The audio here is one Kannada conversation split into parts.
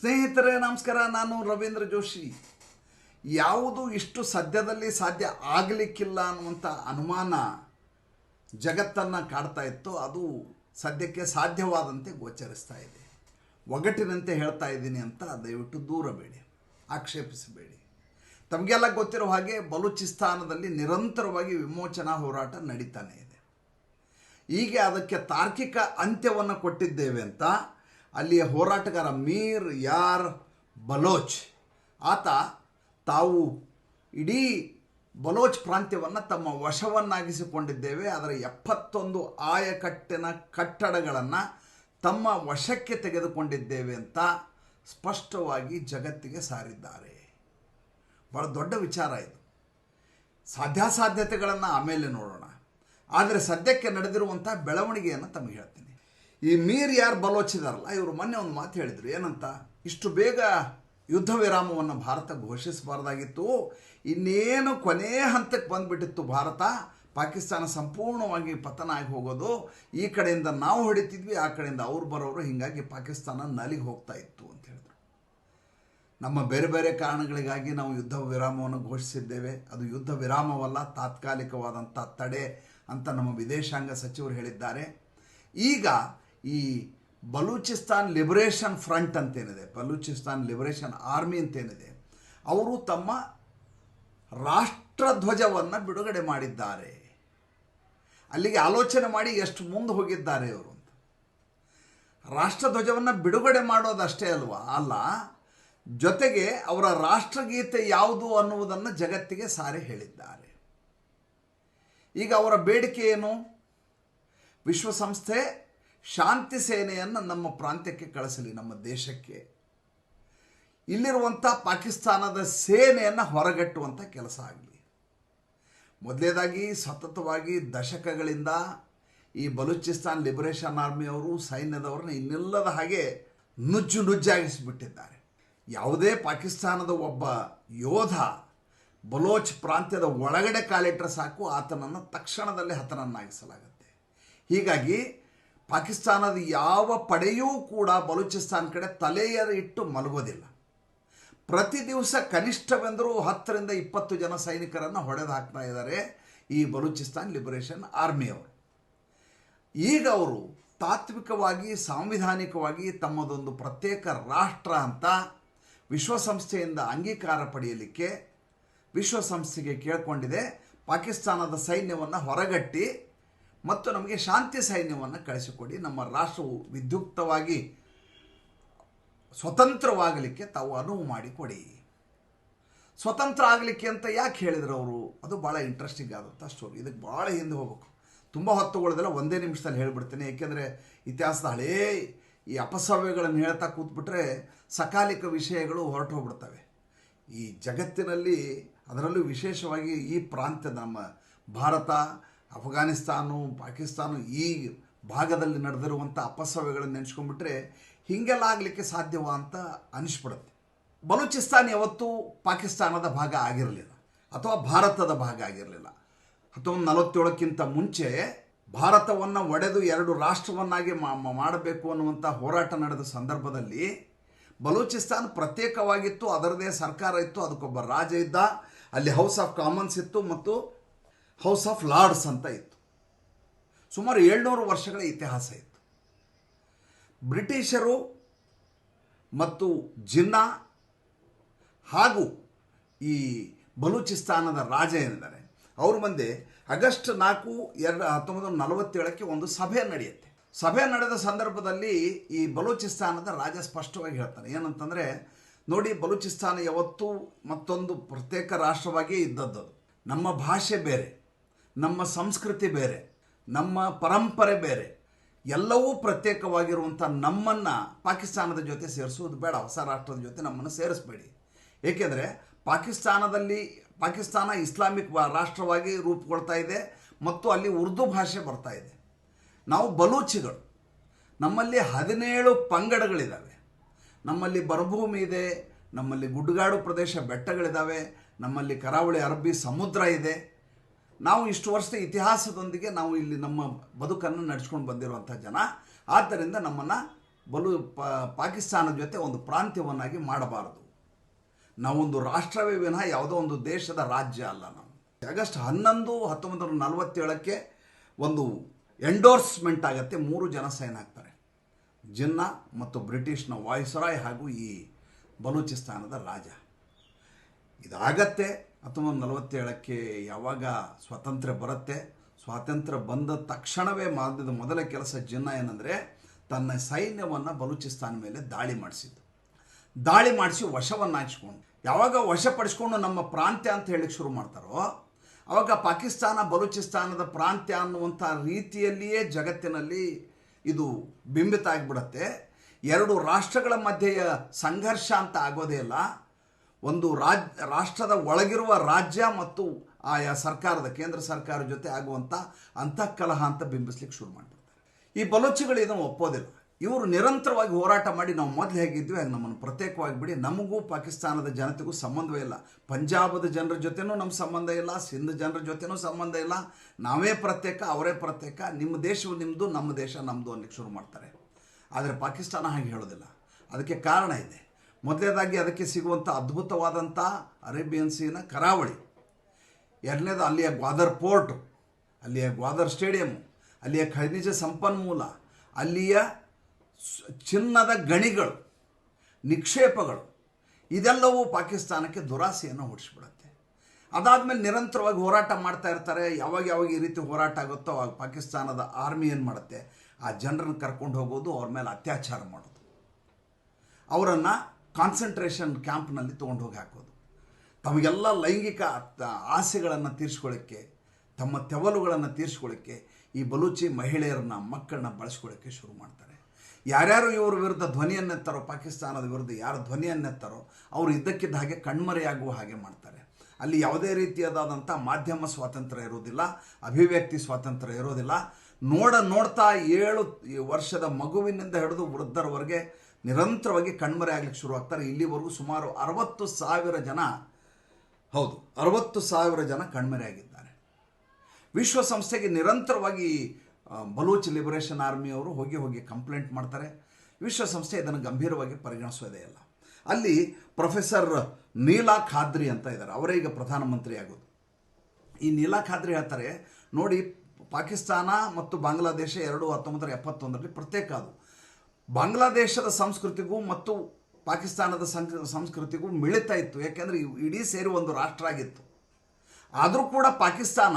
ಸ್ನೇಹಿತರೇ, ನಮಸ್ಕಾರ. ನಾನು ರವೀಂದ್ರ ಜೋಶಿ. ಯಾವುದು ಇಷ್ಟು ಸದ್ಯದಲ್ಲಿ ಸಾಧ್ಯ ಆಗಲಿಕ್ಕಿಲ್ಲ ಅನ್ನುವಂಥ ಅನುಮಾನ ಜಗತ್ತನ್ನು ಕಾಡ್ತಾ ಇತ್ತು, ಅದು ಸದ್ಯಕ್ಕೆ ಸಾಧ್ಯವಾದಂತೆ ಗೋಚರಿಸ್ತಾ ಇದೆ. ಒಗಟಿನಂತೆ ಹೇಳ್ತಾ ಇದ್ದೀನಿ ಅಂತ ದಯವಿಟ್ಟು ದೂರಬೇಡಿ ಆಕ್ಷೇಪಿಸಬೇಡಿ. ತಮಗೆಲ್ಲ ಗೊತ್ತಿರೋ ಹಾಗೆ ಬಲೂಚಿಸ್ತಾನದಲ್ಲಿ ನಿರಂತರವಾಗಿ ವಿಮೋಚನಾ ಹೋರಾಟ ನಡೀತಾನೆ ಇದೆ. ಹೀಗೆ ಅದಕ್ಕೆ ತಾರ್ಕಿಕ ಅಂತ್ಯವನ್ನು ಕೊಟ್ಟಿದ್ದೇವೆ ಅಂತ ಅಲ್ಲಿಯ ಹೋರಾಟಗಾರ ಮೀರ್ ಯಾರ್ ಬಲೋಚ್. ಆತ ತಾವು ಇಡೀ ಬಲೋಚ್ ಪ್ರಾಂತ್ಯವನ್ನು ತಮ್ಮ ವಶವನ್ನಾಗಿಸಿಕೊಂಡಿದ್ದೇವೆ. ಅದರ ಎಪ್ಪತ್ತೊಂದು ಆಯಕಟ್ಟಿನ ಕಟ್ಟಡಗಳನ್ನು ತಮ್ಮ ವಶಕ್ಕೆ ತೆಗೆದುಕೊಂಡಿದ್ದೇವೆ ಅಂತ ಸ್ಪಷ್ಟವಾಗಿ ಜಗತ್ತಿಗೆ ಸಾರಿದ್ದಾರೆ. ಭಾಳ ದೊಡ್ಡ ವಿಚಾರ ಇದು. ಸಾಧ್ಯಾಸಾಧ್ಯತೆಗಳನ್ನು ಆಮೇಲೆ ನೋಡೋಣ. ಆದರೆ ಸದ್ಯಕ್ಕೆ ನಡೆದಿರುವಂಥ ಬೆಳವಣಿಗೆಯನ್ನು ತಮಗೆ ಹೇಳ್ತೀನಿ. ಈ ಮೀರ್ ಯಾರು ಬಲೋಚಿದಾರಲ್ಲ, ಇವರು ಮೊನ್ನೆ ಒಂದು ಮಾತು ಹೇಳಿದರು, ಏನಂತ? ಇಷ್ಟು ಬೇಗ ಯುದ್ಧ ವಿರಾಮವನ್ನು ಭಾರತ ಘೋಷಿಸಬಾರ್ದಾಗಿತ್ತು, ಇನ್ನೇನು ಕೊನೆ ಹಂತಕ್ಕೆ ಬಂದುಬಿಟ್ಟಿತ್ತು ಭಾರತ, ಪಾಕಿಸ್ತಾನ ಸಂಪೂರ್ಣವಾಗಿ ಪತನ ಆಗಿ ಹೋಗೋದು, ಈ ಕಡೆಯಿಂದ ನಾವು ಹೊಡಿತಿದ್ವಿ, ಆ ಕಡೆಯಿಂದ ಅವ್ರು ಬರೋರು, ಹೀಗಾಗಿ ಪಾಕಿಸ್ತಾನ ನಲಿಗೆ ಹೋಗ್ತಾ ಇತ್ತು ಅಂತ ಹೇಳಿದ್ರು. ನಮ್ಮ ಬೇರೆ ಬೇರೆ ಕಾರಣಗಳಿಗಾಗಿ ನಾವು ಯುದ್ಧ ವಿರಾಮವನ್ನು ಘೋಷಿಸಿದ್ದೇವೆ, ಅದು ಯುದ್ಧ ವಿರಾಮವಲ್ಲ ತಾತ್ಕಾಲಿಕವಾದಂಥ ತಡೆ ಅಂತ ನಮ್ಮ ವಿದೇಶಾಂಗ ಸಚಿವರು ಹೇಳಿದ್ದಾರೆ. ಈಗ ಈ ಬಲೂಚಿಸ್ತಾನ್ ಲಿಬರೇಷನ್ ಫ್ರಂಟ್ ಅಂತೇನಿದೆ, ಬಲೂಚಿಸ್ತಾನ್ ಲಿಬರೇಷನ್ ಆರ್ಮಿ ಅಂತೇನಿದೆ, ಅವರು ತಮ್ಮ ರಾಷ್ಟ್ರಧ್ವಜವನ್ನು ಬಿಡುಗಡೆ ಮಾಡಿದ್ದಾರೆ. ಅಲ್ಲಿಗೆ ಆಲೋಚನೆ ಮಾಡಿ ಎಷ್ಟು ಮುಂದೆ ಹೋಗಿದ್ದಾರೆ ಅವರು ಅಂತ. ರಾಷ್ಟ್ರಧ್ವಜವನ್ನು ಬಿಡುಗಡೆ ಮಾಡೋದಷ್ಟೇ ಅಲ್ವಾ? ಅಲ್ಲ, ಜೊತೆಗೆ ಅವರ ರಾಷ್ಟ್ರಗೀತೆ ಯಾವುದು ಅನ್ನುವುದನ್ನು ಜಗತ್ತಿಗೆ ಸಾರಿ ಹೇಳಿದ್ದಾರೆ. ಈಗ ಅವರ ಬೇಡಿಕೆ ಏನು? ವಿಶ್ವಸಂಸ್ಥೆ ಶಾಂತಿ ಸೇನೆಯನ್ನು ನಮ್ಮ ಪ್ರಾಂತ್ಯಕ್ಕೆ ಕಳಿಸಲಿ, ನಮ್ಮ ದೇಶಕ್ಕೆ. ಇಲ್ಲಿರುವಂಥ ಪಾಕಿಸ್ತಾನದ ಸೇನೆಯನ್ನು ಹೊರಗಟ್ಟುವಂಥ ಕೆಲಸ ಆಗಲಿ. ಮೊದಲೇದಾಗಿ ಸತತವಾಗಿ ದಶಕಗಳಿಂದ ಈ ಬಲೂಚಿಸ್ತಾನ್ ಲಿಬರೇಷನ್ ಆರ್ಮಿಯವರು ಸೈನ್ಯದವರನ್ನ ಇನ್ನಿಲ್ಲದ ಹಾಗೆ ನುಜ್ಜು ನುಜ್ಜಾಗಿಸಿಬಿಟ್ಟಿದ್ದಾರೆ. ಯಾವುದೇ ಪಾಕಿಸ್ತಾನದ ಒಬ್ಬ ಯೋಧ ಬಲೋಚ್ ಪ್ರಾಂತ್ಯದ ಒಳಗಡೆ ಕಾಲಿಟ್ಟರೆ ಸಾಕು, ಆತನನ್ನು ತಕ್ಷಣದಲ್ಲೇ ಹತನನ್ನಾಗಿಸಲಾಗುತ್ತೆ. ಹೀಗಾಗಿ ಪಾಕಿಸ್ತಾನದ ಯಾವ ಪಡೆಯೂ ಕೂಡ ಬಲೂಚಿಸ್ತಾನ್ ಕಡೆ ತಲೆಯ ಇಟ್ಟು ಮಲಗೋದಿಲ್ಲ. ಪ್ರತಿ ದಿವಸ ಕನಿಷ್ಠವೆಂದರೂ ಹತ್ತರಿಂದ ಇಪ್ಪತ್ತು ಜನ ಸೈನಿಕರನ್ನು ಹೊಡೆದು ಹಾಕ್ತಾ ಇದ್ದಾರೆ ಈ ಬಲೂಚಿಸ್ತಾನ್ ಲಿಬರೇಷನ್ ಆರ್ಮಿಯವರು. ಈಗ ಅವರು ತಾತ್ವಿಕವಾಗಿ, ಸಾಂವಿಧಾನಿಕವಾಗಿ ತಮ್ಮದೊಂದು ಪ್ರತ್ಯೇಕ ರಾಷ್ಟ್ರ ಅಂತ ವಿಶ್ವಸಂಸ್ಥೆಯಿಂದ ಅಂಗೀಕಾರ ಪಡೆಯಲಿಕ್ಕೆ ವಿಶ್ವಸಂಸ್ಥೆಗೆ ಕೇಳಿಕೊಂಡಿದೆ. ಪಾಕಿಸ್ತಾನದ ಸೈನ್ಯವನ್ನು ಹೊರಗಟ್ಟಿ ಮತ್ತು ನಮಗೆ ಶಾಂತಿ ಸೈನ್ಯವನ್ನು ಕಳಿಸಿಕೊಡಿ. ನಮ್ಮ ರಾಷ್ಟ್ರವು ವಿದ್ಯುಕ್ತವಾಗಿ ಸ್ವತಂತ್ರವಾಗಲಿಕ್ಕೆ ತಾವು ಅನುವು ಮಾಡಿಕೊಡಿ. ಸ್ವತಂತ್ರ ಆಗಲಿಕ್ಕೆ ಅಂತ ಯಾಕೆ ಹೇಳಿದ್ರು ಅವರು? ಅದು ಭಾಳ ಇಂಟ್ರೆಸ್ಟಿಂಗ್ ಆದಂಥ ಸ್ಟೋರಿ ಇದಕ್ಕೆ ಭಾಳ ಹಿಂದೆ ಹೋಗ್ಬೇಕು. ತುಂಬ ಹೊತ್ತುಗಳದೆಲ್ಲ ಒಂದೇ ನಿಮಿಷದಲ್ಲಿ ಹೇಳಿಬಿಡ್ತೇನೆ. ಏಕೆಂದರೆ ಇತಿಹಾಸದ ಹಳೇ ಈ ಅಪಸವ್ಯಗಳನ್ನು ಹೇಳ್ತಾ ಕೂತ್ಬಿಟ್ರೆ ಸಕಾಲಿಕ ವಿಷಯಗಳು ಹೊರಟು ಹೋಗ್ಬಿಡ್ತವೆ ಈ ಜಗತ್ತಿನಲ್ಲಿ ಅದರಲ್ಲೂ ವಿಶೇಷವಾಗಿ ಈ ಪ್ರಾಂತ್ಯದ ನಮ್ಮ ಭಾರತ ಅಫ್ಘಾನಿಸ್ತಾನು, ಪಾಕಿಸ್ತಾನ ಈ ಭಾಗದಲ್ಲಿ ನಡೆದಿರುವಂಥ ಅಪಸವ್ಯಗಳನ್ನು ನೆನೆಸ್ಕೊಂಡ್ಬಿಟ್ರೆ ಹೀಗೆಲ್ಲ ಆಗಲಿಕ್ಕೆ ಸಾಧ್ಯವಾ ಅಂತ ಅನಿಸ್ಬಿಡುತ್ತೆ. ಬಲೂಚಿಸ್ತಾನ್ ಯಾವತ್ತೂ ಪಾಕಿಸ್ತಾನದ ಭಾಗ ಆಗಿರಲಿಲ್ಲ ಅಥವಾ ಭಾರತದ ಭಾಗ ಆಗಿರಲಿಲ್ಲ. ಹತ್ತೊಂಬತ್ತು ನಲವತ್ತೇಳಕ್ಕಿಂತ ಮುಂಚೆ ಭಾರತವನ್ನು ಒಡೆದು ಎರಡು ರಾಷ್ಟ್ರವನ್ನಾಗಿ ಮಾಡಬೇಕು ಅನ್ನುವಂಥ ಹೋರಾಟ ನಡೆದ ಸಂದರ್ಭದಲ್ಲಿ ಬಲೂಚಿಸ್ತಾನ್ ಪ್ರತ್ಯೇಕವಾಗಿತ್ತು, ಅದರದೇ ಸರ್ಕಾರ ಇತ್ತು, ಅದಕ್ಕೊಬ್ಬ ರಾಜ ಇದ್ದ, ಅಲ್ಲಿ ಹೌಸ್ ಆಫ್ ಕಾಮನ್ಸ್ ಇತ್ತು ಮತ್ತು ಹೌಸ್ ಆಫ್ ಲಾರ್ಡ್ಸ್ ಅಂತ ಇತ್ತು. ಸುಮಾರು ಏಳ್ನೂರು ವರ್ಷಗಳ ಇತಿಹಾಸ ಇತ್ತು. ಬ್ರಿಟಿಷರು ಮತ್ತು ಜಿನ್ನಾ ಹಾಗೂ ಈ ಬಲೂಚಿಸ್ತಾನದ ರಾಜ ಏನಿದ್ದಾರೆ, ಅವ್ರ ಮುಂದೆ ಆಗಸ್ಟ್ ನಾಲ್ಕು, ಎರಡು, ಹತ್ತೊಂಬತ್ತು ನಲವತ್ತೇಳಕ್ಕೆ ಒಂದು ಸಭೆ ನಡೆಯುತ್ತೆ. ಸಭೆ ನಡೆದ ಸಂದರ್ಭದಲ್ಲಿ ಈ ಬಲೂಚಿಸ್ತಾನದ ರಾಜ ಸ್ಪಷ್ಟವಾಗಿ ಹೇಳ್ತಾನೆ, ಏನಂತಂದರೆ, ನೋಡಿ ಬಲೂಚಿಸ್ತಾನ ಯಾವತ್ತೂ ಮತ್ತೊಂದು ಪ್ರತ್ಯೇಕ ರಾಷ್ಟ್ರವಾಗಿಯೇ ಇದ್ದದ್ದು. ನಮ್ಮ ಭಾಷೆ ಬೇರೆ. ನಮ್ಮ ಸಂಸ್ಕೃತಿ ಬೇರೆ, ನಮ್ಮ ಪರಂಪರೆ ಬೇರೆ, ಎಲ್ಲವೂ ಪ್ರತ್ಯೇಕವಾಗಿರುವಂಥ ನಮ್ಮನ್ನು ಪಾಕಿಸ್ತಾನದ ಜೊತೆ ಸೇರಿಸುವುದು ಬೇಡ, ಹೊಸ ರಾಷ್ಟ್ರದ ಜೊತೆ ನಮ್ಮನ್ನು ಸೇರಿಸಬೇಡಿ. ಏಕೆಂದರೆ ಪಾಕಿಸ್ತಾನದಲ್ಲಿ, ಪಾಕಿಸ್ತಾನ ಇಸ್ಲಾಮಿಕ್ ರಾಷ್ಟ್ರವಾಗಿ ರೂಪುಗೊಳ್ತಾ ಇದೆ ಮತ್ತು ಅಲ್ಲಿ ಉರ್ದು ಭಾಷೆ ಬರ್ತಾ ಇದೆ. ನಾವು ಬಲೂಚಿಗಳು. ನಮ್ಮಲ್ಲಿ ಹದಿನೇಳು ಪಂಗಡಗಳಿದ್ದಾವೆ ನಮ್ಮಲ್ಲಿ ಬರಭೂಮಿ ಇದೆ, ನಮ್ಮಲ್ಲಿ ಗುಡ್ಡಗಾಡು ಪ್ರದೇಶ ಬೆಟ್ಟಗಳಿದ್ದಾವೆ ನಮ್ಮಲ್ಲಿ ಕರಾವಳಿ ಅರಬ್ಬಿ ಸಮುದ್ರ ಇದೆ ನಾವು ಇಷ್ಟು ವರ್ಷದ ಇತಿಹಾಸದೊಂದಿಗೆ ನಾವು ಇಲ್ಲಿ ನಮ್ಮ ಬದುಕನ್ನು ನಡೆಸ್ಕೊಂಡು ಬಂದಿರುವಂಥ ಜನ. ಆದ್ದರಿಂದ ನಮ್ಮನ್ನು ಬಲು ಪಾಕಿಸ್ತಾನದ ಜೊತೆ ಒಂದು ಪ್ರಾಂತ್ಯವನ್ನಾಗಿ ಮಾಡಬಾರದು. ನಾವೊಂದು ರಾಷ್ಟ್ರವೇ ವಿನಃ ಯಾವುದೋ ಒಂದು ದೇಶದ ರಾಜ್ಯ ಅಲ್ಲ ನಾವು. ಆಗಸ್ಟ್ ಹನ್ನೊಂದು ಹತ್ತೊಂಬತ್ತು ನೂರ ನಲವತ್ತೇಳಕ್ಕೆ ಒಂದು ಎಂಡೋರ್ಸ್ಮೆಂಟ್ ಆಗತ್ತೆ. ಮೂರು ಜನ ಸೈನ್ ಆಗ್ತಾರೆ. ಜಿನ್ನಾ ಮತ್ತು ಬ್ರಿಟಿಷ್ನ ವಾಯ್ಸರಾಯ್ ಹಾಗೂ ಈ ಬಲೂಚಿಸ್ತಾನದ ರಾಜ. ಇದಾಗತ್ತೆ. ಹತ್ತೊಂಬತ್ತು ನಲವತ್ತೇಳಕ್ಕೆ ಯಾವಾಗ ಸ್ವಾತಂತ್ರ್ಯ ಬರುತ್ತೆ? ಸ್ವಾತಂತ್ರ್ಯ ಬಂದ ತಕ್ಷಣವೇ ಮಾಡಿದ ಮೊದಲ ಕೆಲಸ ಜಿನ್ನ ಏನಂದರೆ ತನ್ನ ಸೈನ್ಯವನ್ನು ಬಲೂಚಿಸ್ತಾನ ಮೇಲೆ ದಾಳಿ ಮಾಡಿಸಿದ್ದು. ದಾಳಿ ಮಾಡಿಸಿ ವಶವನ್ನು ಹಾಕಿಸ್ಕೊಂಡು ಯಾವಾಗ ವಶಪಡಿಸ್ಕೊಂಡು ನಮ್ಮ ಪ್ರಾಂತ್ಯ ಅಂತ ಹೇಳಿಕ್ಕೆ ಶುರು ಮಾಡ್ತಾರೋ ಆವಾಗ ಪಾಕಿಸ್ತಾನ ಬಲೂಚಿಸ್ತಾನದ ಪ್ರಾಂತ್ಯ ಅನ್ನುವಂಥ ರೀತಿಯಲ್ಲಿಯೇ ಜಗತ್ತಿನಲ್ಲಿ ಇದು ಬಿಂಬಿತ ಆಗಿಬಿಡತ್ತೆ. ಎರಡು ರಾಷ್ಟ್ರಗಳ ಮಧ್ಯೆಯ ಸಂಘರ್ಷ ಅಂತ ಆಗೋದೇ ಇಲ್ಲ. ಒಂದು ರಾಜ್, ರಾಷ್ಟ್ರದ ಒಳಗಿರುವ ರಾಜ್ಯ ಮತ್ತು ಆಯಾ ಸರ್ಕಾರದ, ಕೇಂದ್ರ ಸರ್ಕಾರ ಜೊತೆ ಆಗುವಂಥ ಅಂತಃಕಲಹ ಅಂತ ಬಿಂಬಿಸ್ಲಿಕ್ಕೆ ಶುರು ಮಾಡಿಬಿಡ್ತಾರೆ. ಈ ಬಲೋಚಿಗಳು ಇದನ್ನು ಒಪ್ಪೋದಿಲ್ಲ. ಇವರು ನಿರಂತರವಾಗಿ ಹೋರಾಟ ಮಾಡಿ ನಾವು ಮೊದಲು ಹೇಗಿದ್ವಿ, ಹಾಗೆ ನಮ್ಮನ್ನು ಪ್ರತ್ಯೇಕವಾಗಿ ಬಿಡಿ. ನಮಗೂ ಪಾಕಿಸ್ತಾನದ ಜನತೆಗೂ ಸಂಬಂಧವೇ ಇಲ್ಲ. ಪಂಜಾಬದ ಜನರ ಜೊತೆನೂ ನಮ್ಮ ಸಂಬಂಧ ಇಲ್ಲ, ಸಿಂಧ್ ಜನರ ಜೊತೆನೂ ಸಂಬಂಧ ಇಲ್ಲ. ನಾವೇ ಪ್ರತ್ಯೇಕ, ಅವರೇ ಪ್ರತ್ಯೇಕ. ನಿಮ್ಮ ದೇಶವು ನಿಮ್ಮದು ನಮ್ಮ ದೇಶ ನಮ್ಮದು ಅನ್ನಕ್ಕೆ ಶುರು ಮಾಡ್ತಾರೆ. ಆದರೆ ಪಾಕಿಸ್ತಾನ ಹಾಗೆ ಹೇಳೋದಿಲ್ಲ. ಅದಕ್ಕೆ ಕಾರಣ ಇದೆ. ಮೊದಲನೇದಾಗಿ ಅದಕ್ಕೆ ಸಿಗುವಂಥ ಅದ್ಭುತವಾದಂಥ ಅರೇಬಿಯನ್ ಸೀನ ಕರಾವಳಿ. ಎರಡನೇದು ಅಲ್ಲಿಯ ಗ್ವಾದರ್ ಪೋರ್ಟು, ಅಲ್ಲಿಯ ಗ್ವಾದರ್ ಸ್ಟೇಡಿಯಮ್ಮು ಅಲ್ಲಿಯ ಖನಿಜ ಸಂಪನ್ಮೂಲ, ಅಲ್ಲಿಯ ಚಿನ್ನದ ಗಣಿಗಳು, ನಿಕ್ಷೇಪಗಳು, ಇದೆಲ್ಲವೂ ಪಾಕಿಸ್ತಾನಕ್ಕೆ ದುರಾಸೆಯನ್ನು ಹುಟ್ಟಿಸ್ಬಿಡುತ್ತೆ. ಅದಾದಮೇಲೆ ನಿರಂತರವಾಗಿ ಹೋರಾಟ ಮಾಡ್ತಾ ಇರ್ತಾರೆ. ಯಾವಾಗ ಯಾವಾಗ ಈ ರೀತಿ ಹೋರಾಟ ಆಗುತ್ತೋ ಅವಾಗ ಪಾಕಿಸ್ತಾನದ ಆರ್ಮಿ ಏನು ಮಾಡುತ್ತೆ? ಆ ಜನರನ್ನು ಕರ್ಕೊಂಡು ಹೋಗೋದು, ಅವ್ರ ಮೇಲೆ ಅತ್ಯಾಚಾರ ಮಾಡೋದು. ಅವರನ್ನು ಕಾನ್ಸಂಟ್ರೇಷನ್ ಕ್ಯಾಂಪ್ನಲ್ಲಿ ತೊಗೊಂಡು ಹೋಗಿ ಹಾಕೋದು. ತಮಗೆಲ್ಲ ಲೈಂಗಿಕ ಆಸೆಗಳನ್ನು ತೀರಿಸ್ಕೊಳ್ಳೋಕ್ಕೆ, ತಮ್ಮ ತೆವಲುಗಳನ್ನು ತೀರಿಸ್ಕೊಳ್ಳೋಕ್ಕೆ ಈ ಬಲೂಚಿ ಮಹಿಳೆಯರನ್ನ, ಮಕ್ಕಳನ್ನ ಬಳಸ್ಕೊಳ್ಳೋಕ್ಕೆ ಶುರು ಮಾಡ್ತಾರೆ. ಯಾರ್ಯಾರು ಇವರ ವಿರುದ್ಧ ಧ್ವನಿಯನ್ನೆತ್ತಾರೋ ಪಾಕಿಸ್ತಾನದ ವಿರುದ್ಧ ಯಾರು ಧ್ವನಿಯನ್ನೆತ್ತಾರೋ ಅವರು ಇದ್ದಕ್ಕಿದ್ದ ಹಾಗೆ ಕಣ್ಮರೆಯಾಗುವ ಹಾಗೆ ಮಾಡ್ತಾರೆ. ಅಲ್ಲಿ ಯಾವುದೇ ರೀತಿಯಾದಂಥ ಮಾಧ್ಯಮ ಸ್ವಾತಂತ್ರ್ಯ ಇರೋದಿಲ್ಲ ಅಭಿವ್ಯಕ್ತಿ ಸ್ವಾತಂತ್ರ್ಯ ಇರೋದಿಲ್ಲ ನೋಡ, ನೋಡ್ತಾ ಏಳು ವರ್ಷದ ಮಗುವಿನಿಂದ ಹಿಡಿದು ವೃದ್ಧರವರೆಗೆ ನಿರಂತರವಾಗಿ ಕಣ್ಮರೆ ಆಗ್ಲಿಕ್ಕೆ ಶುರು ಆಗ್ತಾರೆ. ಇಲ್ಲಿವರೆಗೂ ಸುಮಾರು ಅರವತ್ತು ಸಾವಿರ ಜನ, ಹೌದು, ಅರವತ್ತು ಸಾವಿರ ಜನ ಕಣ್ಮರೆಯಾಗಿದ್ದಾರೆ ವಿಶ್ವಸಂಸ್ಥೆಗೆ ನಿರಂತರವಾಗಿ ಬಲೂಚ್ ಲಿಬರೇಷನ್ ಆರ್ಮಿಯವರು ಹೋಗಿ ಹೋಗಿ ಕಂಪ್ಲೇಂಟ್ ಮಾಡ್ತಾರೆ. ವಿಶ್ವಸಂಸ್ಥೆ ಇದನ್ನು ಗಂಭೀರವಾಗಿ ಪರಿಗಣಿಸೋದೇ ಇಲ್ಲ. ಅಲ್ಲಿ ಪ್ರೊಫೆಸರ್ ನೀಲಾ ಖಾದ್ರಿ ಅಂತ ಇದ್ದಾರೆ. ಅವರೇ ಈಗ ಪ್ರಧಾನಮಂತ್ರಿ ಆಗೋದು. ಈ ನೀಲಾ ಖಾದ್ರಿ ಹೇಳ್ತಾರೆ, ನೋಡಿ, ಪಾಕಿಸ್ತಾನ ಮತ್ತು ಬಾಂಗ್ಲಾದೇಶ ಎರಡು ಹತ್ತೊಂಬತ್ತರ ಎಪ್ಪತ್ತೊಂದರಲ್ಲಿ ಪ್ರತ್ಯೇಕ ಅದು. ಬಾಂಗ್ಲಾದೇಶದ ಸಂಸ್ಕೃತಿಗೂ ಮತ್ತು ಪಾಕಿಸ್ತಾನದ ಸಂಸ್ಕೃತಿಗೂ ಮಿಳಿತ ಇತ್ತು. ಯಾಕೆಂದರೆ ಇಡೀ ಸೇರಿ ಒಂದು ರಾಷ್ಟ್ರ ಆಗಿತ್ತು. ಆದರೂ ಕೂಡ ಪಾಕಿಸ್ತಾನ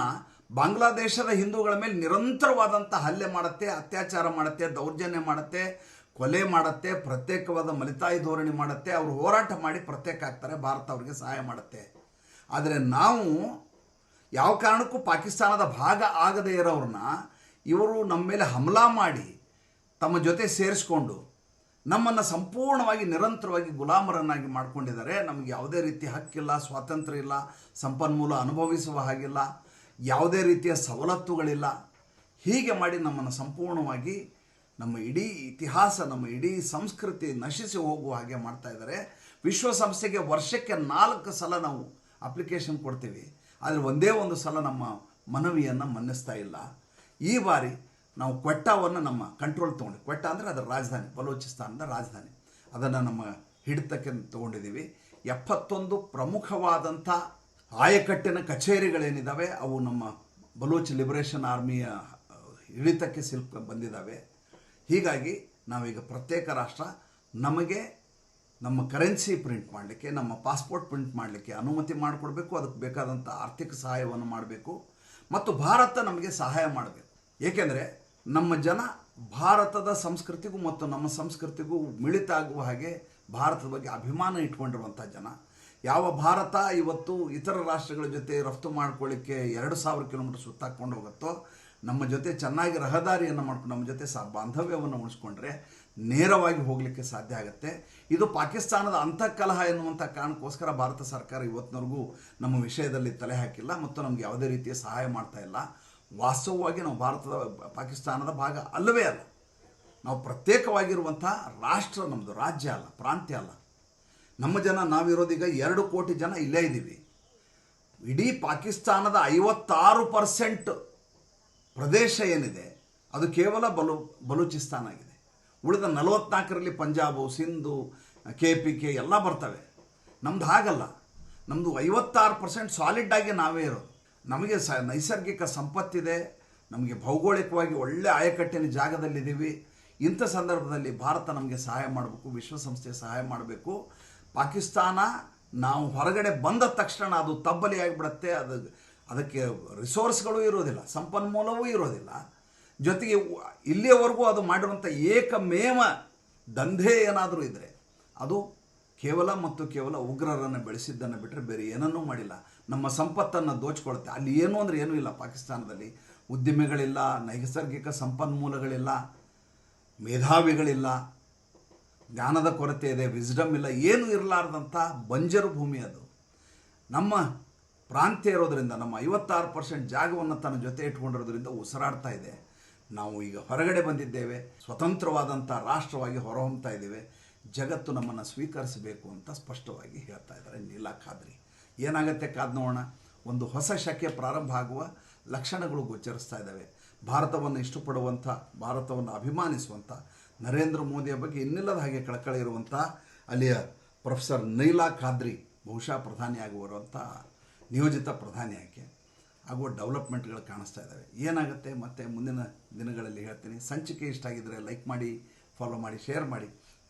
ಬಾಂಗ್ಲಾದೇಶದ ಹಿಂದೂಗಳ ಮೇಲೆ ನಿರಂತರವಾದಂಥ ಹಲ್ಲೆ ಮಾಡುತ್ತೆ, ಅತ್ಯಾಚಾರ ಮಾಡುತ್ತೆ, ದೌರ್ಜನ್ಯ ಮಾಡುತ್ತೆ, ಕೊಲೆ ಮಾಡುತ್ತೆ, ಪ್ರತ್ಯೇಕವಾದ ಮಲಿತಾಯಿ ಧೋರಣೆ ಮಾಡುತ್ತೆ, ಅವರು ಹೋರಾಟ ಮಾಡಿ ಪ್ರತ್ಯೇಕ ಆಗ್ತಾರೆ, ಭಾರತ ಅವರಿಗೆ ಸಹಾಯ ಮಾಡುತ್ತೆ. ಆದರೆ ನಾವು ಯಾವ ಕಾರಣಕ್ಕೂ ಪಾಕಿಸ್ತಾನದ ಭಾಗ ಆಗದೇ ಇರೋರನ್ನ ಇವರು ನಮ್ಮ ಮೇಲೆ ಹಮಲಾ ಮಾಡಿ ತಮ್ಮ ಜೊತೆ ಸೇರಿಸ್ಕೊಂಡು ನಮ್ಮನ್ನು ಸಂಪೂರ್ಣವಾಗಿ ನಿರಂತರವಾಗಿ ಗುಲಾಮರನ್ನಾಗಿ ಮಾಡಿಕೊಂಡಿದ್ದಾರೆ. ನಮಗೆ ಯಾವುದೇ ರೀತಿ ಹಕ್ಕಿಲ್ಲ, ಸ್ವಾತಂತ್ರ್ಯ ಇಲ್ಲ, ಸಂಪನ್ಮೂಲ ಅನುಭವಿಸುವ ಹಾಗಿಲ್ಲ, ಯಾವುದೇ ರೀತಿಯ ಸವಲತ್ತುಗಳಿಲ್ಲ. ಹೀಗೆ ಮಾಡಿ ನಮ್ಮನ್ನು ಸಂಪೂರ್ಣವಾಗಿ ನಮ್ಮ ಇಡೀ ಇತಿಹಾಸ, ನಮ್ಮ ಇಡೀ ಸಂಸ್ಕೃತಿ ನಶಿಸಿ ಹೋಗುವ ಹಾಗೆ ಮಾಡ್ತಾ ಇದ್ದಾರೆ. ವಿಶ್ವಸಂಸ್ಥೆಗೆ ವರ್ಷಕ್ಕೆ ನಾಲ್ಕು ಸಲ ನಾವು ಅಪ್ಲಿಕೇಶನ್ ಕೊಡ್ತೀವಿ. ಆದರೆ ಒಂದೇ ಒಂದು ಸಲ ನಮ್ಮ ಮನವಿಯನ್ನು ಮನ್ನಿಸ್ತಾ ಇಲ್ಲ. ಈ ಬಾರಿ ನಾವು ಕ್ವೆಟ್ಟಾವನ್ನು ನಮ್ಮ ಕಂಟ್ರೋಲ್ ತೊಗೊಂಡು ಕ್ವೆಟ್ಟ ಅಂದರೆ ಅದರ ರಾಜಧಾನಿ, ಬಲೂಚಿಸ್ತಾನದ ರಾಜಧಾನಿ. ಅದನ್ನು ನಮ್ಮ ಹಿಡಿತಕ್ಕೆ ತೊಗೊಂಡಿದ್ದೀವಿ ಎಪ್ಪತ್ತೊಂದು ಪ್ರಮುಖವಾದಂಥ ಆಯಕಟ್ಟಿನ ಕಚೇರಿಗಳೇನಿದ್ದಾವೆ ಅವು ನಮ್ಮ ಬಲೂಚ್ ಲಿಬರೇಷನ್ ಆರ್ಮಿಯ ಹಿಡಿತಕ್ಕೆ ಸಿಲ್ಕ್ ಬಂದಿದ್ದಾವೆ ಹೀಗಾಗಿ ನಾವೀಗ ಪ್ರತ್ಯೇಕ ರಾಷ್ಟ್ರ. ನಮಗೆ ನಮ್ಮ ಕರೆನ್ಸಿ ಪ್ರಿಂಟ್ ಮಾಡಲಿಕ್ಕೆ, ನಮ್ಮ ಪಾಸ್ಪೋರ್ಟ್ ಪ್ರಿಂಟ್ ಮಾಡಲಿಕ್ಕೆ ಅನುಮತಿ ಮಾಡಿಕೊಡ್ಬೇಕು. ಅದಕ್ಕೆ ಬೇಕಾದಂಥ ಆರ್ಥಿಕ ಸಹಾಯವನ್ನು ಮಾಡಬೇಕು. ಮತ್ತು ಭಾರತ ನಮಗೆ ಸಹಾಯ ಮಾಡಬೇಕು. ಏಕೆಂದರೆ ನಮ್ಮ ಜನ ಭಾರತದ ಸಂಸ್ಕೃತಿಗೂ ಮತ್ತು ನಮ್ಮ ಸಂಸ್ಕೃತಿಗೂ ಮಿಳಿತ ಆಗುವ ಹಾಗೆ ಭಾರತದ ಬಗ್ಗೆ ಅಭಿಮಾನ ಇಟ್ಕೊಂಡಿರುವಂಥ ಜನ. ಯಾವ ಭಾರತ ಇವತ್ತು ಇತರ ರಾಷ್ಟ್ರಗಳ ಜೊತೆ ರಫ್ತು ಮಾಡ್ಕೊಳ್ಳಿಕ್ಕೆ ಎರಡು ಸಾವಿರ ಕಿಲೋಮೀಟರ್ ಸುತ್ತಾಕೊಂಡು ಹೋಗುತ್ತೋ, ನಮ್ಮ ಜೊತೆ ಚೆನ್ನಾಗಿ ರಹದಾರಿಯನ್ನು ಮಾಡ್ಕೊಂಡು ನಮ್ಮ ಜೊತೆ ಸಹ ಬಾಂಧವ್ಯವನ್ನು ಉಳಿಸ್ಕೊಂಡ್ರೆ ನೇರವಾಗಿ ಹೋಗಲಿಕ್ಕೆ ಸಾಧ್ಯ ಆಗುತ್ತೆ. ಇದು ಪಾಕಿಸ್ತಾನದ ಅಂತಃಕಲಹ ಎನ್ನುವಂಥ ಕಾರಣಕ್ಕೋಸ್ಕರ ಭಾರತ ಸರ್ಕಾರ ಇವತ್ತಿನವರೆಗೂ ನಮ್ಮ ವಿಷಯದಲ್ಲಿ ತಲೆ ಹಾಕಿಲ್ಲ ಮತ್ತು ನಮ್ಗೆ ಯಾವುದೇ ರೀತಿಯ ಸಹಾಯ ಮಾಡ್ತಾ ಇಲ್ಲ. ವಾಸ್ತವವಾಗಿ ನಾವು ಭಾರತದ, ಪಾಕಿಸ್ತಾನದ ಭಾಗ ಅಲ್ಲವೇ ಅಲ್ಲ. ನಾವು ಪ್ರತ್ಯೇಕವಾಗಿರುವಂಥ ರಾಷ್ಟ್ರ ನಮ್ಮದು ರಾಜ್ಯ ಅಲ್ಲ, ಪ್ರಾಂತ್ಯ ಅಲ್ಲ. ನಮ್ಮ ಜನ, ನಾವಿರೋದೀಗ ಎರಡು ಕೋಟಿ ಜನ ಇಲ್ಲೇ ಇದ್ದೀವಿ. ಇಡೀ ಪಾಕಿಸ್ತಾನದ ಐವತ್ತಾರು ಪರ್ಸೆಂಟ್ ಪ್ರದೇಶ ಏನಿದೆ, ಅದು ಕೇವಲ ಬಲು, ಬಲೂಚಿಸ್ತಾನ ಆಗಿದೆ. ಉಳಿದ ನಲವತ್ನಾಲ್ಕರಲ್ಲಿ Punjab, Sindh, K P K ಎಲ್ಲ ಬರ್ತವೆ. ನಮ್ದು ಹಾಗಲ್ಲ. ನಮ್ಮದು ಐವತ್ತಾರು ಪರ್ಸೆಂಟ್ ಆಗಿ ನಾವೇ ಇರೋದು. ನಮಗೆ ಸ ನೈಸರ್ಗಿಕ ಸಂಪತ್ತಿದೆ, ನಮಗೆ ಭೌಗೋಳಿಕವಾಗಿ ಒಳ್ಳೆ ಆಯಕಟ್ಟಿನ ಜಾಗದಲ್ಲಿದ್ದೀವಿ. ಇಂಥ ಸಂದರ್ಭದಲ್ಲಿ ಭಾರತ ನಮಗೆ ಸಹಾಯ ಮಾಡಬೇಕು ವಿಶ್ವಸಂಸ್ಥೆ ಸಹಾಯ ಮಾಡಬೇಕು. ಪಾಕಿಸ್ತಾನ ನಾವು ಹೊರಗಡೆ ಬಂದ ತಕ್ಷಣ ಅದು ತಬ್ಬಲಿ ಆಗಿಬಿಡುತ್ತೆ, ಅದು ಅದಕ್ಕೆ ರಿಸೋರ್ಸ್ಗಳು ಇರೋದಿಲ್ಲ, ಸಂಪನ್ಮೂಲವೂ ಇರೋದಿಲ್ಲ. ಜೊತೆಗೆ ಇಲ್ಲಿಯವರೆಗೂ ಅದು ಮಾಡಿರುವಂಥ ಏಕಮೇವ ದಂಧೆ ಏನಾದರೂ ಇದ್ದರೆ ಅದು ಕೇವಲ ಮತ್ತು ಕೇವಲ ಉಗ್ರರನ್ನು ಬೆಳೆಸಿದ್ದನ್ನು ಬಿಟ್ಟರೆ ಬೇರೆ ಏನನ್ನೂ ಮಾಡಿಲ್ಲ. ನಮ್ಮ ಸಂಪತ್ತನ್ನು ದೋಚ್ಕೊಳುತ್ತೆ. ಅಲ್ಲಿ ಏನು ಅಂದರೆ ಏನೂ ಇಲ್ಲ ಪಾಕಿಸ್ತಾನದಲ್ಲಿ. ಉದ್ದಿಮೆಗಳಿಲ್ಲ, ನೈಸರ್ಗಿಕ ಸಂಪನ್ಮೂಲಗಳಿಲ್ಲ, ಮೇಧಾವಿಗಳಿಲ್ಲ, ಜ್ಞಾನದ ಕೊರತೆ ಇದೆ ವಿಸ್ಡಮ್ ಇಲ್ಲ, ಏನು ಇರಲಾರ್ದಂಥ ಬಂಜರು ಭೂಮಿ ಅದು. ನಮ್ಮ ಪ್ರಾಂತ್ಯ ಇರೋದರಿಂದ, ನಮ್ಮ ಐವತ್ತಾರು ಪರ್ಸೆಂಟ್ ಜಾಗವನ್ನು ತನ್ನ ಜೊತೆ ಇಟ್ಕೊಂಡಿರೋದ್ರಿಂದ ಉಸಿರಾಡ್ತಾ ಇದೆ. ನಾವು ಈಗ ಹೊರಗಡೆ ಬಂದಿದ್ದೇವೆ. ಸ್ವತಂತ್ರವಾದಂಥ ರಾಷ್ಟ್ರವಾಗಿ ಹೊರಹೊಮ್ತಾ ಇದ್ದೇವೆ. ಜಗತ್ತು ನಮ್ಮನ್ನು ಸ್ವೀಕರಿಸಬೇಕು ಅಂತ ಸ್ಪಷ್ಟವಾಗಿ ಹೇಳ್ತಾ ಇದ್ದಾರೆ ನೀಲಾ ಖಾದ್ರಿ. ಏನಾಗುತ್ತೆ ಕಾದ್ ನೋಡೋಣ. ಒಂದು ಹೊಸ ಶಕೆ ಪ್ರಾರಂಭ ಆಗುವ ಲಕ್ಷಣಗಳು ಗೋಚರಿಸ್ತಾ ಇದ್ದಾವೆ. ಭಾರತವನ್ನು ಇಷ್ಟಪಡುವಂಥ, ಭಾರತವನ್ನು ಅಭಿಮಾನಿಸುವಂಥ ನರೇಂದ್ರ ಮೋದಿಯ ಬಗ್ಗೆ ಇನ್ನಿಲ್ಲದ ಹಾಗೆ ಕಳಕಳಿ ಇರುವಂಥ ಅಲ್ಲಿಯ ಪ್ರೊಫೆಸರ್ ನೈಲಾ ಖಾದ್ರಿ ಬಹುಶಃ ಪ್ರಧಾನಿ ಆಗುವರುವಂಥ ನಿಯೋಜಿತ ಪ್ರಧಾನಿ ಆಕೆ. ಆಗುವ ಡೆವಲಪ್ಮೆಂಟ್ಗಳು ಕಾಣಿಸ್ತಾ ಇದ್ದಾವೆ. ಏನಾಗುತ್ತೆ ಮತ್ತೆ ಮುಂದಿನ ದಿನಗಳಲ್ಲಿ ಹೇಳ್ತೀನಿ. ಸಂಚಿಕೆ ಇಷ್ಟ ಆಗಿದ್ದರೆ ಲೈಕ್ ಮಾಡಿ, ಫಾಲೋ ಮಾಡಿ, ಶೇರ್ ಮಾಡಿ.